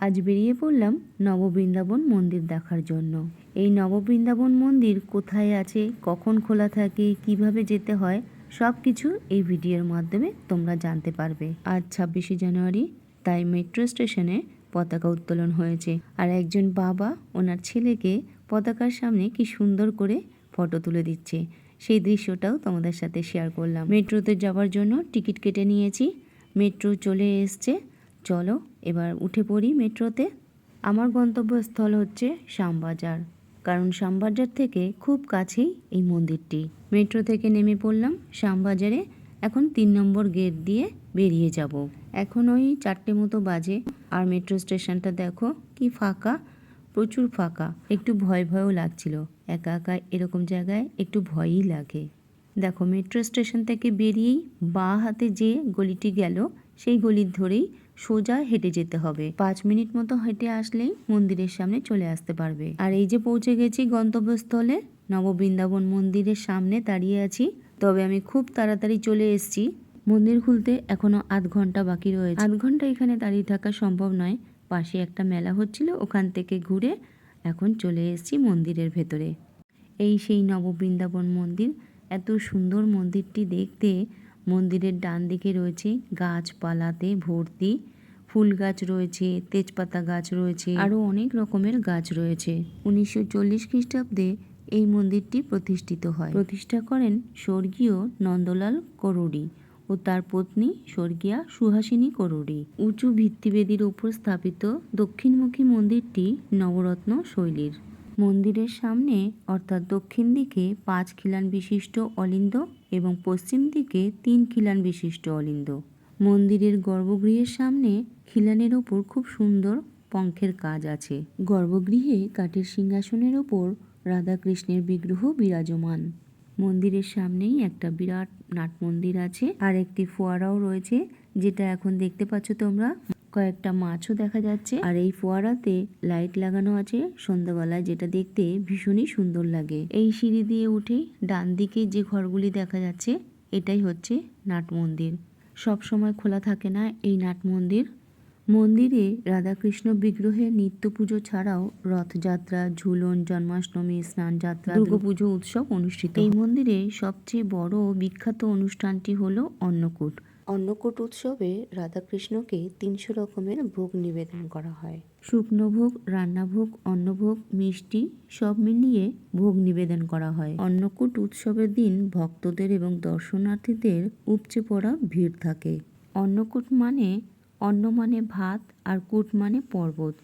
আজ বেরিয়ে পড়লাম নববৃন্দাবন মন্দির দেখার জন্য। এই নববৃন্দাবন মন্দির কোথায় আছে, কখন খোলা থাকে, কীভাবে যেতে হয় সব কিছু এই ভিডিওর মাধ্যমে তোমরা জানতে পারবে। আজ ছাব্বিশে জানুয়ারি, তাই মেট্রো স্টেশনে পতাকা উত্তোলন হয়েছে। আর একজন বাবা ওনার ছেলেকে পতাকার সামনে কি সুন্দর করে ফটো তুলে দিচ্ছে। সেই দৃশ্যটাও তোমাদের সাথে শেয়ার করলাম। মেট্রোতে যাওয়ার জন্য টিকিট কেটে নিয়েছি। মেট্রো চলে এসছে চলো, এবার উঠে পড়ি মেট্রোতে। আমার গন্তব্যস্থল হচ্ছে শ্যামবাজার, কারণ শ্যামবাজার থেকে খুব কাছেই এই মন্দিরটি। মেট্রো থেকে নেমে পড়লাম শ্যামবাজারে, এখন তিন নম্বর গেট দিয়ে বেরিয়ে যাব। এখন ওই চারটে মতো বাজে, আর মেট্রো স্টেশনটা দেখো কি ফাঁকা, প্রচুর ফাঁকা। একটু ভয় ভয়ও লাগছিল, একা একা এরকম জায়গায় একটু ভয়ই লাগে। দেখো, মেট্রো স্টেশন থেকে বেরিয়েই বাঁ হাতে যে গলিটি গেল, সেই গলির ধরেই সোজা হেঁটে যেতে হবে। পাঁচ মিনিট মতো হেঁটে আসলেই মন্দিরের সামনে চলে আসতে পারবে। আর এই যে পৌঁছে গেছি গন্তব্যস্থলে, নববৃন্দাবন মন্দিরের সামনে দাঁড়িয়ে আছি। তবে আমি খুব তাড়াতাড়ি চলে এসেছি। মন্দির খুলতে এখনও আধ ঘণ্টা বাকি রয়েছে। আধ ঘণ্টা এখানে দাঁড়িয়ে থাকা সম্ভব নয়। পাশে একটা মেলা হচ্ছিল, ওখান থেকে ঘুরে এখন চলে এসেছি মন্দিরের ভেতরে। এই সেই নববৃন্দাবন মন্দির, এত সুন্দর মন্দিরটি দেখতে মন্দিরের ডান দিকে রয়েছে গাছপালাতে ভর্তি ফুল গাছ রয়েছে, তেজপাতা গাছ রয়েছে, আরও অনেক রকমের গাছ রয়েছে। উনিশশো চল্লিশ খ্রিস্টাব্দে এই মন্দিরটি প্রতিষ্ঠিত হয়। প্রতিষ্ঠা করেন স্বর্গীয় নন্দলাল করুড়ি ও তার পত্নী স্বর্গীয়া সুহাসিনী করুড়ি। উঁচু ভিত্তিবেদির উপর স্থাপিত দক্ষিণমুখী মন্দিরটি নবরত্ন শৈলীর। মন্দিরের সামনে, অর্থাৎ দক্ষিণ দিকে, পাঁচ খিলান বিশিষ্ট অলিন্দ এবং পশ্চিম দিকে তিন খিলান বিশিষ্ট অলিন্দ। মন্দিরের গর্ভগৃহের সামনে খিলানের ওপর খুব সুন্দর পঙ্খের কাজ আছে। গর্ভগৃহে কাঠের সিংহাসনের ওপর রাধাকৃষ্ণের বিগ্রহ বিরাজমান। মন্দিরের সামনেই একটা বিরাট নাট মন্দির আছে, আর একটি ফোয়ারাও রয়েছে, যেটা এখন দেখতে পাচ্ছ তোমরা। কয়েকটা মাছও দেখা যাচ্ছে। আর এই ফোয়ারাতে লাইট লাগানো আছে সন্ধ্যাবেলায় যেটা দেখতে ভীষণই সুন্দর লাগে। এই সিঁড়ি দিয়ে উঠে ডান দিকে যে ঘরগুলি দেখা যাচ্ছে এটাই হচ্ছে নাট মন্দির। সব সময় খোলা থাকে না এই নাট মন্দির। মন্দিরে রাধাকৃষ্ণ বিগ্রহের নিত্য পুজো ছাড়াও রথযাত্রা ঝুলন জন্মাষ্টমী স্নান স্নানযাত্রা দুর্গাপুজো উৎসব অনুষ্ঠিত এই মন্দিরে সবচেয়ে বড় বিখ্যাত অনুষ্ঠানটি হলো অন্নকূট। অন্নকূট উৎসবে রাধাকৃষ্ণকে তিনশো রকমের ভোগ নিবেদন করা হয়। শুকনো ভোগ রান্নাভোগ অন্নভোগ মিষ্টি সব মিলিয়ে ভোগ নিবেদন করা হয়। অন্নকূট উৎসবের দিন ভক্তদের এবং দর্শনার্থীদের উপচে পড়া ভিড় থাকে। অন্নকূট মানে অন্ন মানে ভাত আর কূট মানে পর্বত।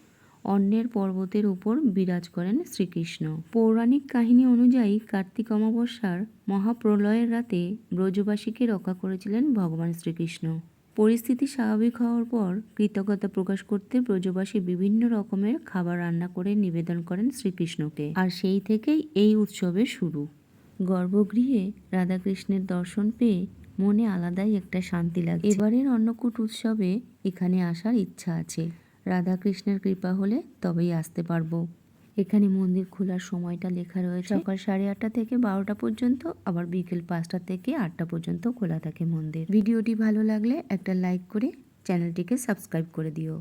অন্নের পর্বতের উপর বিরাজ করেন শ্রীকৃষ্ণ। পৌরাণিক কাহিনী অনুযায়ী কার্তিক অমাবস্যার মহাপ্রলয়ের রাতে ব্রজবাসীকে রক্ষা করেছিলেন ভগবান শ্রীকৃষ্ণ। পরিস্থিতি স্বাভাবিক হওয়ার পর কৃতজ্ঞতা প্রকাশ করতে ব্রজবাসী বিভিন্ন রকমের খাবার রান্না করে নিবেদন করেন শ্রীকৃষ্ণকে। আর সেই থেকেই এই উৎসবের শুরু। গর্ভগৃহে রাধাকৃষ্ণের দর্শন পেয়ে মনে আলাদাই একটা শান্তি লাগে। এবারের অন্নকূট উৎসবে এখানে আসার ইচ্ছা আছে। রাধাকৃষ্ণের কৃপা হলে তবেই আসতে পারব। এখানে মন্দির খোলার সময়টা লেখা রয়েছে। সকাল সাড়ে আটটা থেকে বারোটা পর্যন্ত, আবার বিকেল পাঁচটা থেকে আটটা পর্যন্ত খোলা থাকে মন্দির। ভিডিওটি ভালো লাগলে একটা লাইক করে চ্যানেলটিকে সাবস্ক্রাইব করে দিও।